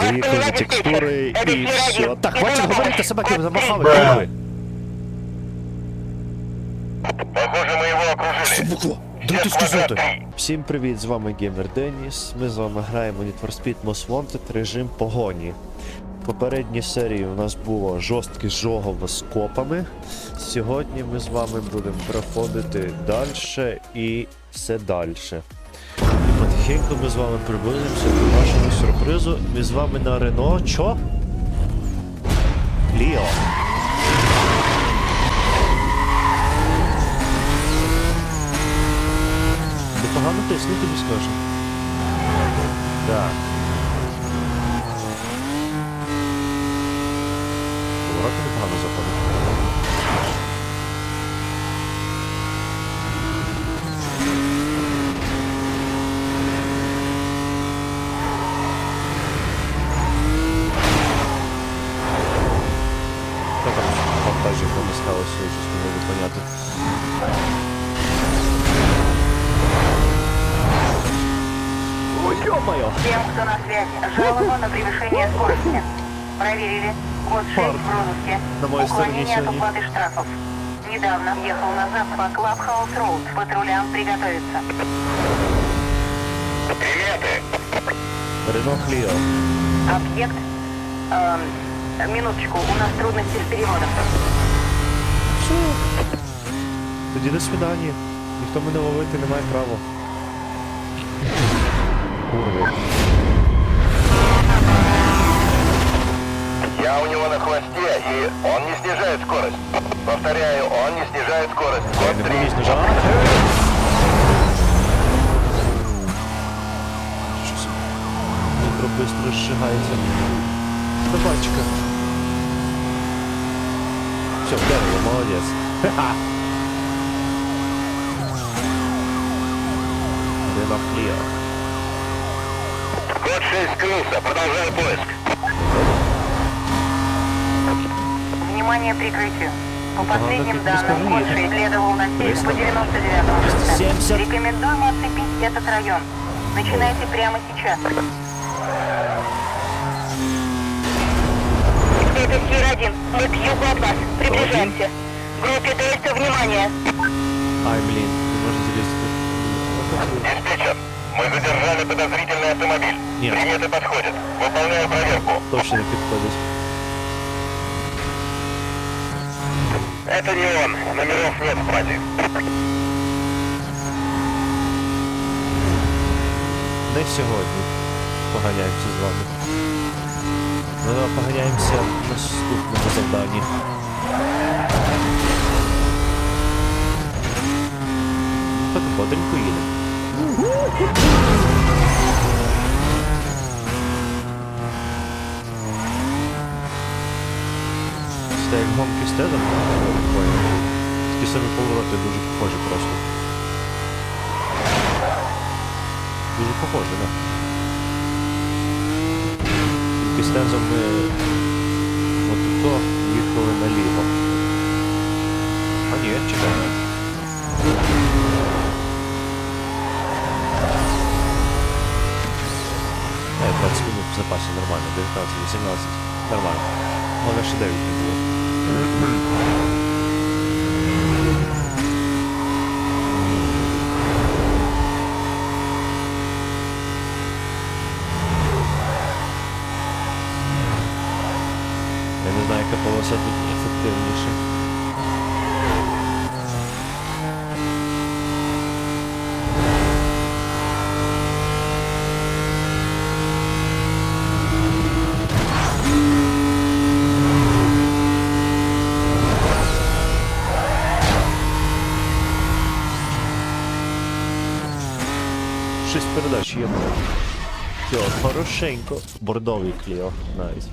Заїхали на текстури і все. Так, хватить говорити собаки, замахали. Похоже, мы его окружили. Дайте сказати. Всім привіт, з вами Геймер Деніс. Ми з вами граємо Need for Speed Most Wanted режим погоні. В попередній серії у нас було жорстке жогово з копами. Сьогодні ми з вами будемо проходити далі і все далі. Потихеньку ми з вами приблизимося до нашого сюрпризу. Ми з вами на Рено. Чо? Ліо. Непогано тисни тобі скажу. Так. ё-моё! Всем, кто на связи, жалоба на превышение скорости. Проверили. Код 6 Парк. в розыске. На моей стороне Уклонение от сегодня. уплаты штрафов. Недавно ехал назад по Клабхаус Роуд. Патрулям приготовиться. Приметы. Рено Кліо. Объект... эм, минуточку, у нас трудности с переводом. Все. Тоді до свидання. Ніхто мене ловити не має права. Курви. Я у него на хвосте, и он не снижает скорость. Повторяю, он не снижает скорость. Я Код не 3. буду знижати. Що це? Мікро быстро зжигається. Собачка. Все, дерево, молодець. Ха-ха. Рено Кліо. Код 6 скрылся. Продолжай поиск. Внимание прикрытию. По последним данным, 6 следовал на север по 99 270. Рекомендуем оцепить этот район. Начинайте прямо сейчас. Это Сир-1. Мы к югу от вас. Приближаемся. Группе Дельта, внимание. Ай, не можна залізти. Диспетчер, мы задержали подозрительный автомобиль. Нет. Приметы подходят. Выполняю проверку. Точно не підходить. Это не он. Номеров нет в базе. Не сьогодні поганяємося з вами. Ми давай поганяємося в наступному завданні. Так бодренько їде. Це як гонки з тедом, такі самі повороти дуже похожі просто. Дуже похоже, да. Тільки з тензом ми от то їхали наліво. А ні, чекай. В запасі нормально, 19, 18. Нормально. Головне, ще 9 не було. Шість передач є. Все, хорошенько. Бордовий кліо. Найс.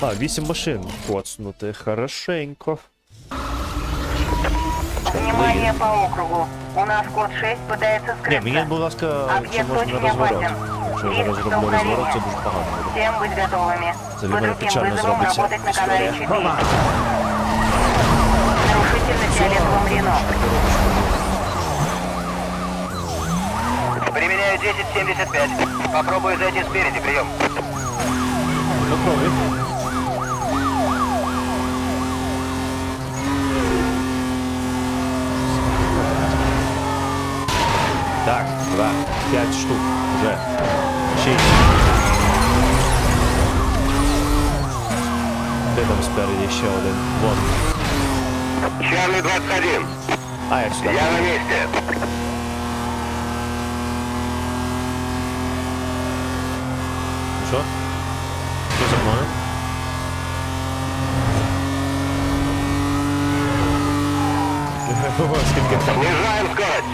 А, 8 машин коцнути. Хорошенько. Внимание по округу. У нас код 6 пытается Ні, мені, скрыться. будь ласка, чи Объект можна очень розворот. опасен. Якщо я зараз Риск зроблю розворот, це столкновения. дуже погано буде. Всем быть готовыми. За По любой другим печально вызовам зробиться работать на канале історія. 4. Нарушитель на фиолетовом Рено. Применяю 1075. Попробую зайти спереди, прием. Попробуй. Так, два, п'ять штук вже. Шість. Де там спереді ще один? Вон. Чарли 21. А, я сюди. Я на месте. Що? Що за мною? Ого, Скільки там? Снижаем скорость.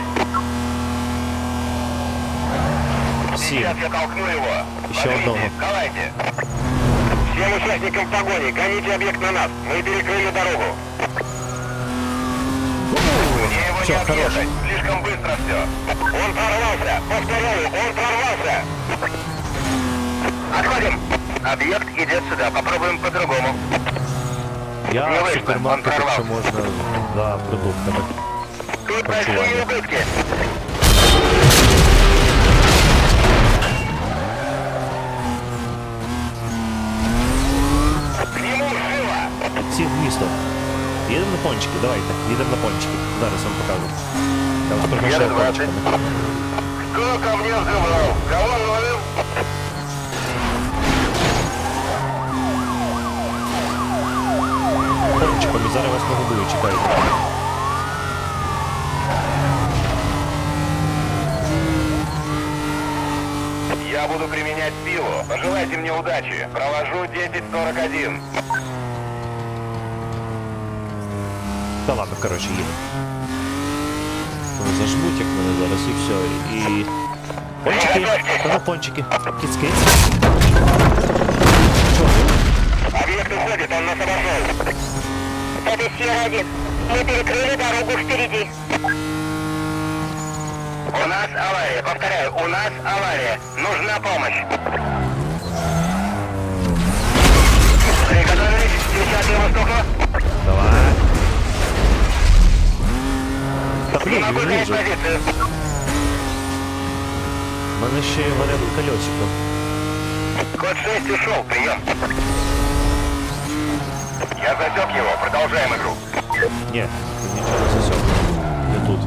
Сім. Сейчас я толкну его. Еще одного. Давайте. Всем участникам погони, гоните объект на нас. Мы перекрыли дорогу. Мне его Всё, не хорош. Слишком быстро все. Он прорвался. Повторяю, он прорвался. Отходим. Объект идет сюда. Попробуем по-другому. Я Не в вийшло, супермаркеті, он якщо можна за продуктами. Тут Почуваю. большие убытки. К нему живо! Всі в місто. Їдемо на пончики, давайте. Їдемо на пончики. Зараз вам покажу. Я вас пригощаю Їде двадцять. пончиками. Кто ко мне взрывал? Кого ловил? зараз вас нагодую, чекайте. Я буду применять силу. Пожелайте мне удачи. Провожу 1041. Та ладно, коротше, їдемо. Вони Зажмуть, як мене зараз, і все. І. Пончики! Кажу пончики. Кіц-киць. Объект уходит, он нас обошел. Это Сьерра-1. Мы перекрыли дорогу впереди. У нас авария. Повторяю, у нас авария. Нужна помощь. Приготовились. 10 воздуха. Давай. Та Не блін, могу він занять лізе. позицию. У мене ще є варіант колесико. Код 6 ушел. Прием. Я засек его. Продолжаем игру. Ні, ти нічого не засьок. Я тут.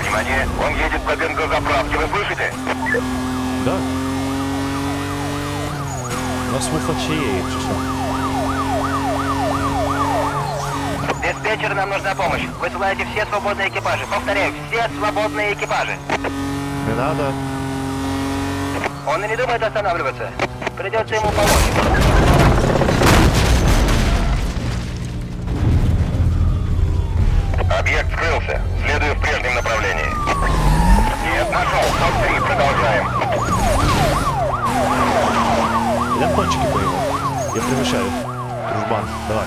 Внимание, он едет по бензозаправке. Вы слышите? Да? У нас вухо ще є, якщо що. Диспетчер, нам нужна помощь. Высылайте все свободные экипажи. Повторяю, все свободные экипажи. Не надо. Он и не думает останавливаться. Придется ему помочь. Объект скрылся. Следую в прежнем направлении. Нет, нашел. Топ-3. Продолжаем. Я кончики боевые. Я превышаю. Дружбан, давай.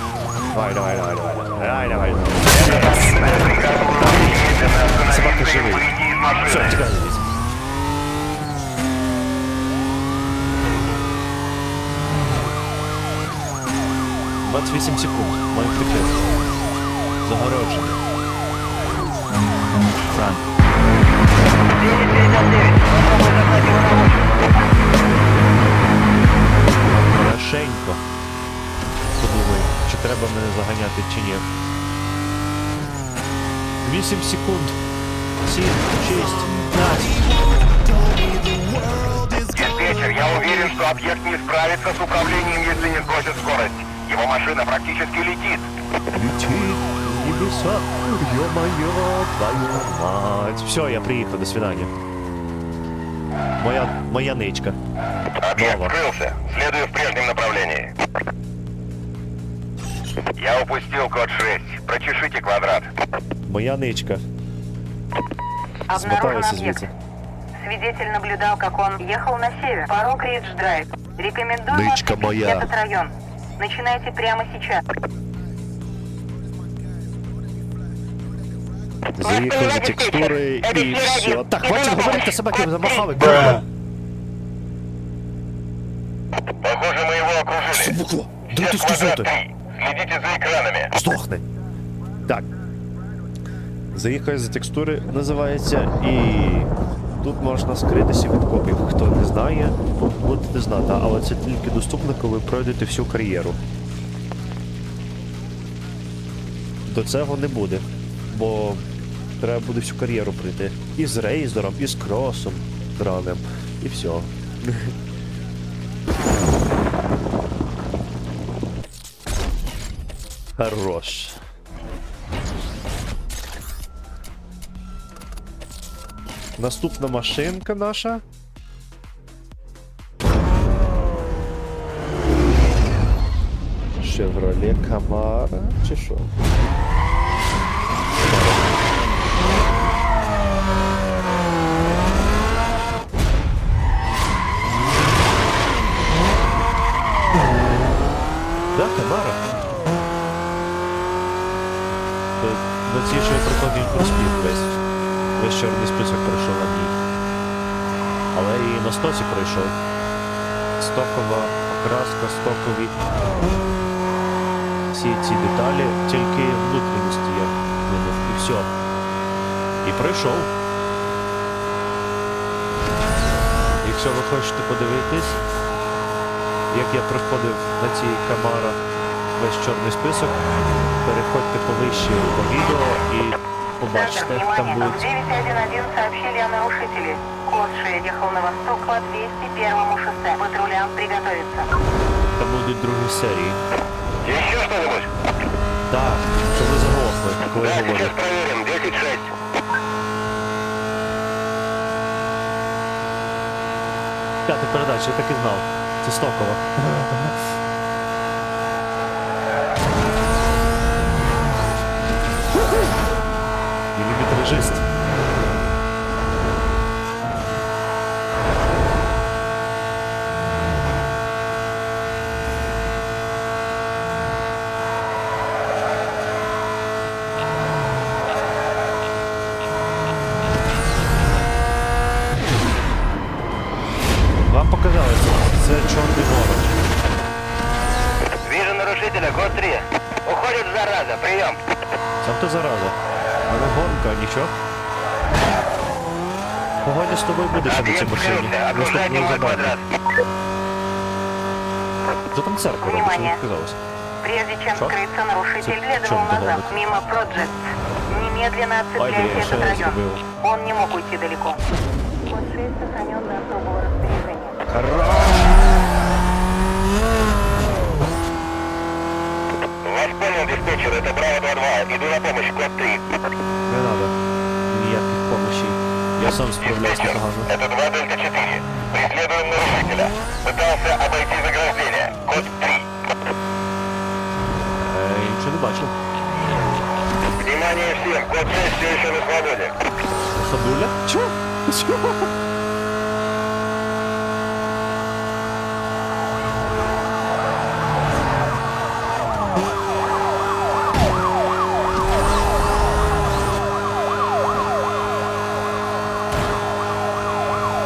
Давай, давай, давай, давай. Давай, давай. давай. Собака живые. Все, тебя здесь. 28 секунд. Мой тепер. Загороджений. Франк. Хорошенько. Подумай, чи треба мене заганяти, чи ні. 8 секунд. 7, 6, 15. вечер я уверен, что объект не справится с управлением, если не сбросит скорость. Его машина практически летит. Летит в небеса, ё-моё, твою мать. Все, я приехал, до свидания. Моя, моя нычка. Объект Ново. скрылся. Следую в прежнем направлении. Я упустил код 6. Прочешите квадрат. Моя нычка. Обнаружен Смоталась объект. звідси. Свидетель наблюдал, как он ехал на север, по Рок-Ридж Драйв. Рекомендую Нычка моя. этот район. Начинайте прямо сейчас. Заїхав за текстури і все. Так, хватит говорити, собаки замахали. Похоже, мы его окружили. Буква. Все Да ти квадрат сказати. 3. Следите за экранами. Здохни. Так. Заїхати за текстури називається і тут можна скритися від копів. Хто не знає, будете знати, але це тільки доступно, коли пройдете всю кар'єру. До цього не буде, бо треба буде всю кар'єру пройти. І з рейзером, і з кросом драним, і все. Хорош. Наступна машинка наша. Chevrolet Camaro чи що? Чорний список пройшов на ній. Але і на стоці пройшов. Стокова окраска, стокові. Всі ці деталі, тільки внутрішності я винув. І все. І пройшов. Якщо ви хочете подивитись, як я проходив на цій Камара весь чорний список, переходьте повище по відео і Центр, побачите, там внимание, будуть в 911 сообщили о нарушителе. Код 6 ехал на восток по 201 шоссе. Патрулям приготовиться. там будуть другі серії. Еще что-нибудь? Так, що ви заглохли, коли Да, я говорю. сейчас проверим. 10-6. П'ята передача, я так і знав. Це стокова. geste. Погодя з тобою буде ще на цій машині. Наступного квадрат. Що там церква робить, що не показалось? Прежде чем Что? скрыться, нарушитель следовал назад, мимо Project. Немедленно отцепляйте что этот район. Он не мог уйти далеко. Код 6 сохранен до особого распоряжения. Хорош! Вас понял, диспетчер. Это Браво 2-2. Иду на помощь. Код 3. Не надо. Я сам справляюсь непогано. Это 2 Дельта 4. Преследуем нарушителя. Пытался обойти заграждение. Код 3. Е, я нічого не бачив. Внимание всем. Код 6 все еще на свободе. Ходуля? Чого? Чого?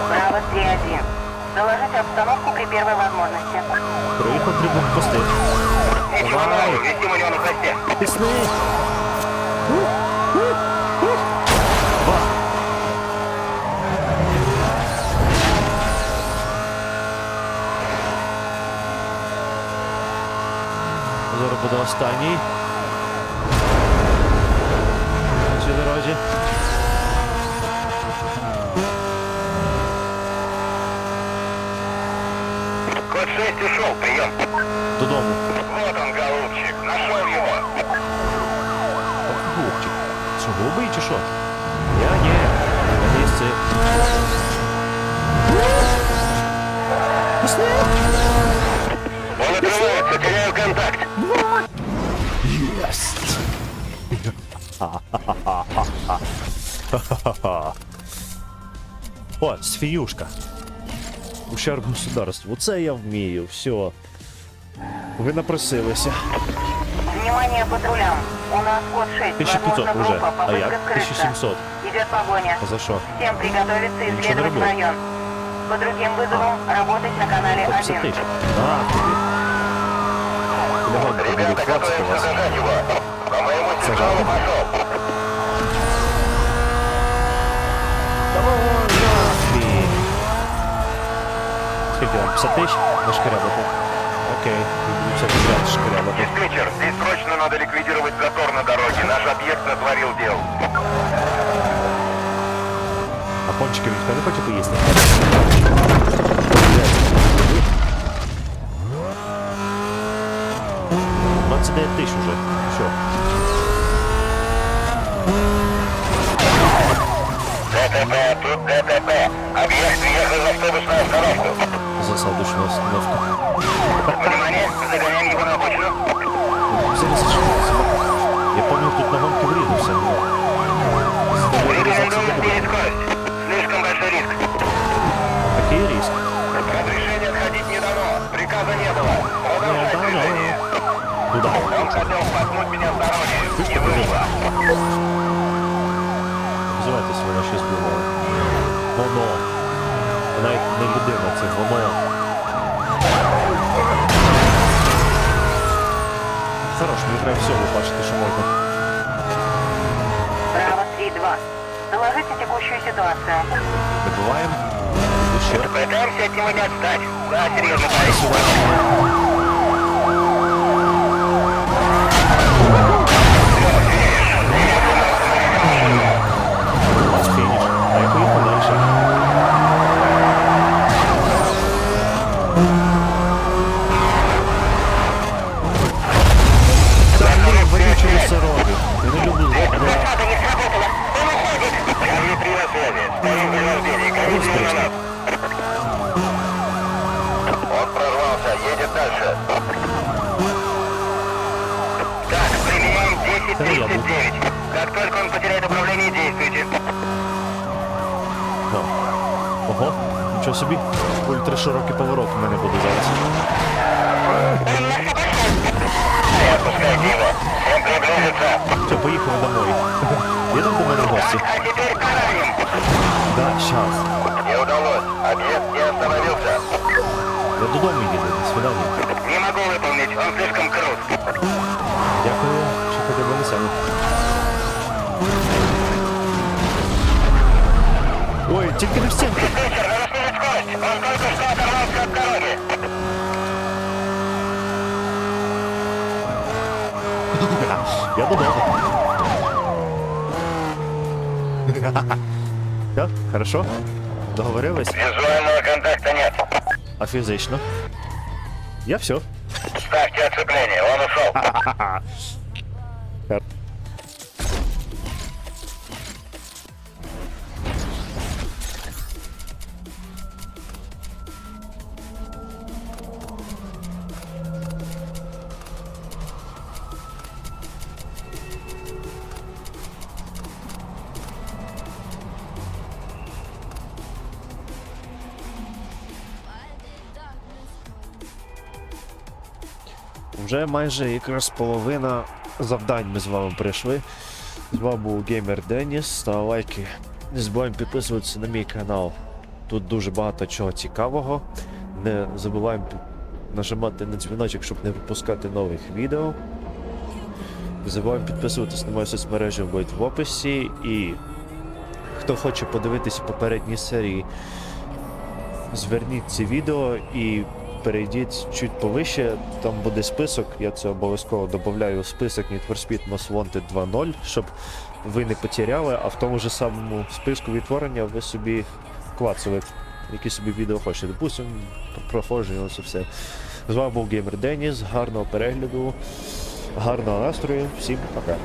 Браво 3-1. Доложите обстановку при первой возможности. Приїхав трибун пости. Ничего Давай. нового. Вестим у него на хвосте. Пісни! Зараз буде останній. На цій дорозі. Код 6 ушел. Прием. Додому. Вот он, голубчик. Нашел его. Ох, Голубчик. Що, голубий чи що? Я ні. Я не їсти. Он отрывается. Теряю контакт. Єсть! О, свіюшка. Ущерб государству. Це я вмію, все. Ви напросилися. Внимание патрулям. У нас код 6. 1500 Возможна уже. группа. А Попытка як? скрыться. 1700. Идет погоня. А за що? Всем приготовиться Ничего не исследовать работает. район. По другим вызовам работать на канале 150 1. тисяч. На тобі. Лягонько буде Ребята, хлопці у готовимся вас. зажать его. По моему сигналу пошел. мільйон? 50 тисяч? Нашкарябати. Окей, буду все підряд шкарябати. Диспетчер, здесь срочно надо ликвидировать затор на дороге. Наш объект натворил дел. А пончики ніхто не хоче поїсти? Двадцять дев'ять тисяч уже. Що? ДТП, тут ДТП. Объект въехал в автобусную остановку. На обочину. Зараз зачинилося. Я пам'ятаю, тут на гонки врізався. але Рекомендую снизить скорость. Слишком большой риск. Такий риск. Разрешения отходить не дано. Приказа не было. Продолжать дано. движение. Куда? Он хотел спахнуть меня с дороги. Ты что Не вышло. Називайтеся вона щось було. Воно Навіть не людина, це воно. Хорош, мені треба все бачити, що можна. Браво 3-2. Доложите текущую ситуацию. Добуваємо. Ще. Пытаемся от него не отстать. Да, серьезно, товарищ. Да я 10.39. Как только он потеряет управление, действуйте. Ого, нічого собі. Ультраширокий поворот у мене буде зараз. Не отпускайте его. Он приблизится. Все, поїхали домой. Їдемо до мене в гості. А теперь караем. Да, щас. Не удалось. Объект не остановился. Я додому їду, до свидання. Не могу выполнить. Он слишком крут. тільки не в стінку. Диспетчер, надо снизить скорость. Он только что оторвался от дороги. Я додому. Все, хорошо? Договорились? Визуального контакта нет. А фізично? Я все. Ставьте оцепление. Он ушел. Вже майже якраз половина завдань ми з вами пройшли. З вами був Геймер Деніс. Ставте лайки. Не забуваємо підписуватися на мій канал. Тут дуже багато чого цікавого. Не забуваємо нажимати на дзвіночок, щоб не пропускати нових відео. Не забуваємо підписуватися на мої соцмережі будуть в описі. І хто хоче подивитися попередні серії, зверніть ці відео і перейдіть чуть повище, там буде список, я це обов'язково додаю у список Need for Speed Most Wanted 2.0, щоб ви не потеряли, а в тому ж самому списку відтворення ви собі клацали, які собі відео хочете. Допустимо, про проходження, це все. З вами був Геймер Деніс, гарного перегляду, гарного настрою, всім пока.